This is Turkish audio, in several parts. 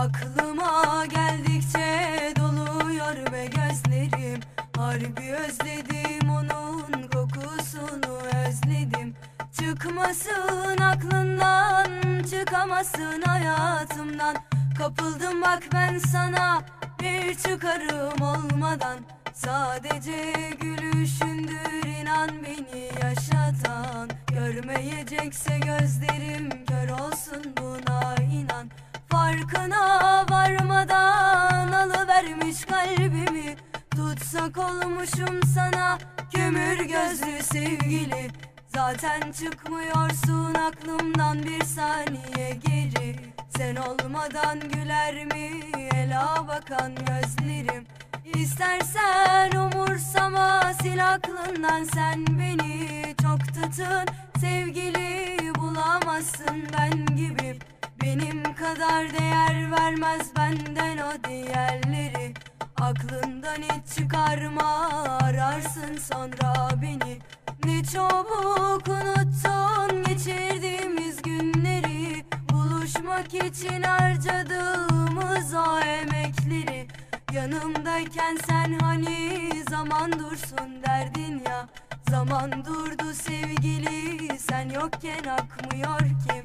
Aklıma geldikçe doluyor ve gözlerim. Harbi özledim onun kokusunu özledim. Çıkmasın aklından çıkamasın hayatımdan. Kapıldım bak ben sana bir çıkarım olmadan. Sadece gülüşündür inan beni yaşatan. Görmeyecekse gözlerim Farkına varmadan alıvermiş kalbimi. Tutsak olmuşum sana kömür gözlü sevgili. Zaten çıkmıyorsun aklımdan bir saniye geri. Sen olmadan güler mi? Ela bakan gözlerim. İstersen umursama sil aklından sen beni. Çok tutun sevgili bulamazsın ben gibi Benim kadar değer vermez benden o diğerleri. Aklından hiç çıkarma ararsın sonra beni. Ne çabuk unuttun geçirdiğimiz günleri. Buluşmak için harcadığımız o emekleri. Yanımdayken sen hani zaman dursun derdin ya. Zaman durdu sevgili sen yokken akmıyor ki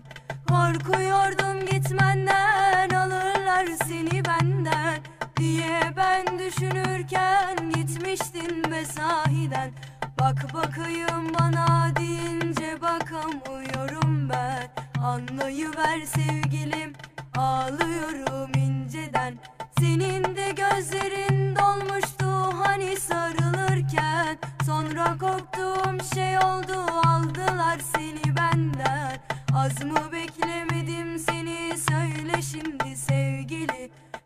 Korkuyordum gitmenden alırlar seni benden Diye ben düşünürken gitmiştin be sahiden. Bak bakayım bana deyince bakamıyorum ben. Anlayıver sevgilim ağlıyorum inceden. Senin de gözlerin dolmuştu hani sarılırken. Sonra korktuğum şey oldu aldılar seni benden. Az mı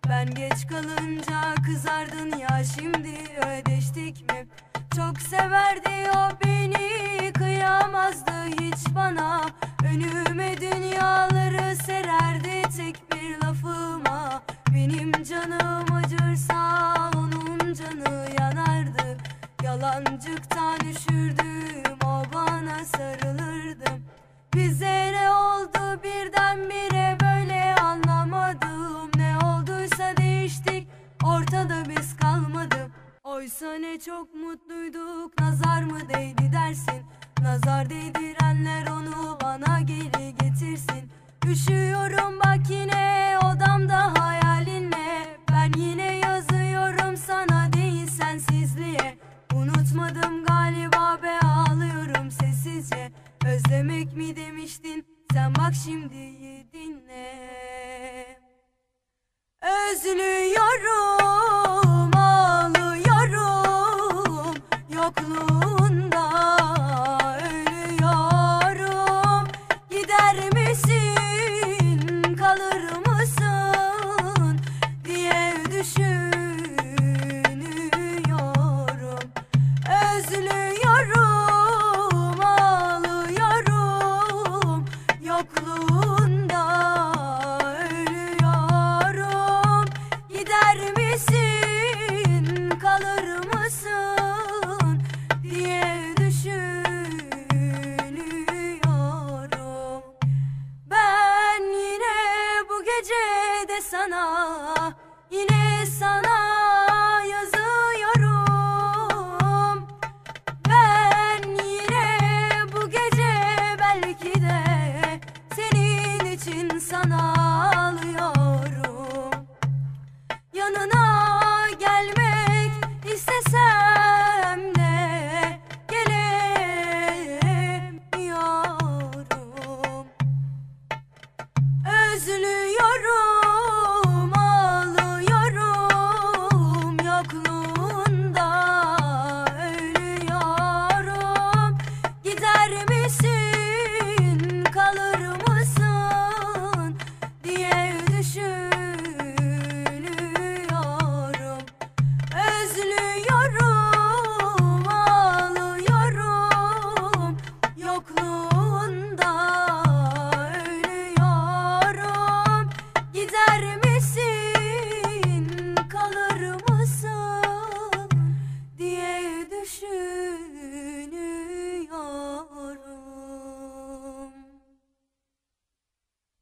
Ben geç kalınca kızardın ya şimdi ödeştik mi? Çok severdi o beni kıyamazdı hiç bana. Önüme dünyaları sererdi tek bir lafıma. Benim canım acırsa onun canı yanardı. Yalancıktan üşürdüm o bana sarılırdım Bize ne oldu birdenbire değiştik ortada biz kalmadık. Oysa ne çok mutluyduk nazar mı değdi dersin? Nazar değdirenler onu bana geri getirsin. Üşüyorum bak yine odamda hayalinle. Ben yine yazıyorum sana değil sensizliğe. Unutmadım galiba be ağlıyorum sessizce. Özlemek mi demiştin? Sen bak şimdi Özlüyorum, sana Yine sana yazıyorum. Ben yine bu gece belki de senin için sana ağlıyorum yeah.